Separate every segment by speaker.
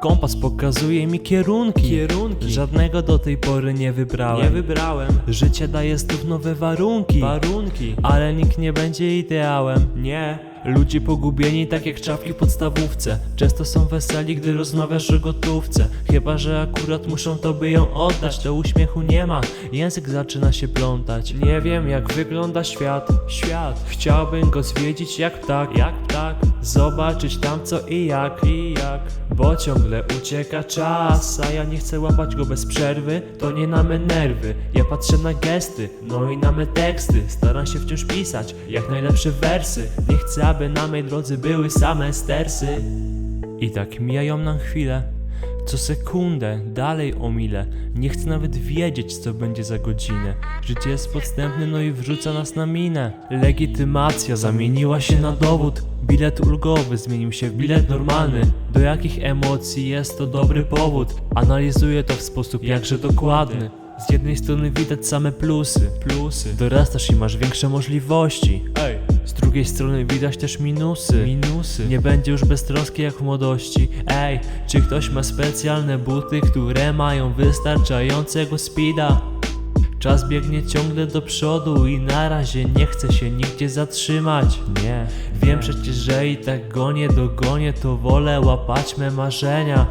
Speaker 1: Kompas pokazuje mi kierunki.
Speaker 2: Kierunki.
Speaker 1: Żadnego do tej pory nie wybrałem.
Speaker 2: Nie wybrałem.
Speaker 1: Życie daje znów nowe warunki.
Speaker 2: Warunki.
Speaker 1: Ale nikt nie będzie ideałem.
Speaker 2: Nie.
Speaker 1: Ludzie pogubieni tak jak czapki w podstawówce. Często są weseli, gdy rozmawiasz o gotówce. Chyba, że akurat muszą tobie ją oddać To uśmiechu nie ma, język zaczyna się plątać. Nie wiem jak wygląda świat. Świat. Chciałbym go zwiedzić jak ptak. Jak ptak. Zobaczyć tam co i jak. I jak. Bo ciągle ucieka czas A ja nie chcę łapać go bez przerwy. To nie na me nerwy. Ja patrzę na gesty No i na me teksty. Staram się wciąż pisać Jak najlepsze wersy. Nie chcę aby na mej drodze były same stersy. I tak mijają nam chwile. Co sekundę, dalej o mile Nie chcę nawet wiedzieć, co będzie za godzinę. Życie jest podstępne, no i wrzuca nas na minę. Legitymacja zamieniła się na dowód. Bilet ulgowy zmienił się w bilet normalny. Do jakich emocji jest to dobry powód? Analizuję to w sposób jakże dokładny. Z jednej strony widać same plusy, plusy. Dorastasz i masz większe możliwości. Ej. Z drugiej strony widać też minusy, minusy. Nie będzie już beztroski jak w młodości. Ej, czy ktoś ma specjalne buty, które mają wystarczającego speeda? Czas biegnie ciągle do przodu i na razie nie chcę się nigdzie zatrzymać. Nie, wiem przecież, że i tak gonię, dogonię, to wolę łapać me marzenia.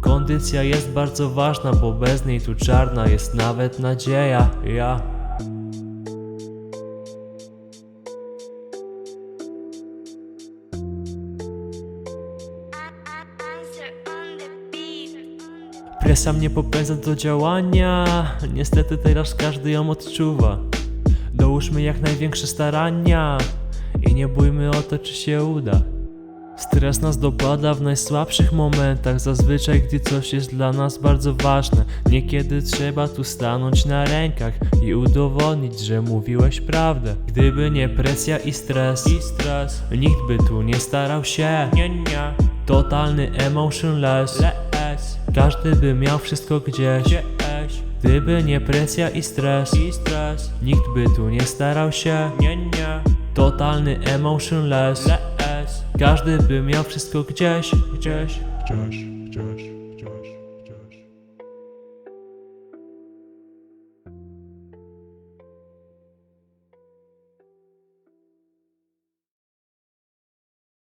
Speaker 1: Kondycja jest bardzo ważna, bo bez niej tu czarna jest nawet nadzieja. Ja. Presja mnie popędza do działania. Niestety teraz każdy ją odczuwa. Dołóżmy jak największe starania i nie bójmy o to, czy się uda. Stres nas dopada w najsłabszych momentach, zazwyczaj gdy coś jest dla nas bardzo ważne. Niekiedy trzeba tu stanąć na rękach i udowodnić, że mówiłeś prawdę. Gdyby nie presja i stres, i stres, nikt by tu nie starał się. Nie, nie. Totalny emotionless, less. Każdy by miał wszystko gdzieś. gdzieś. Gdyby nie presja i stres, i stres, nikt by tu nie starał się. Nie, nie. Totalny emotionless, less. Każdy by miał wszystko gdzieś, gdzieś.
Speaker 2: Wciąż, wciąż.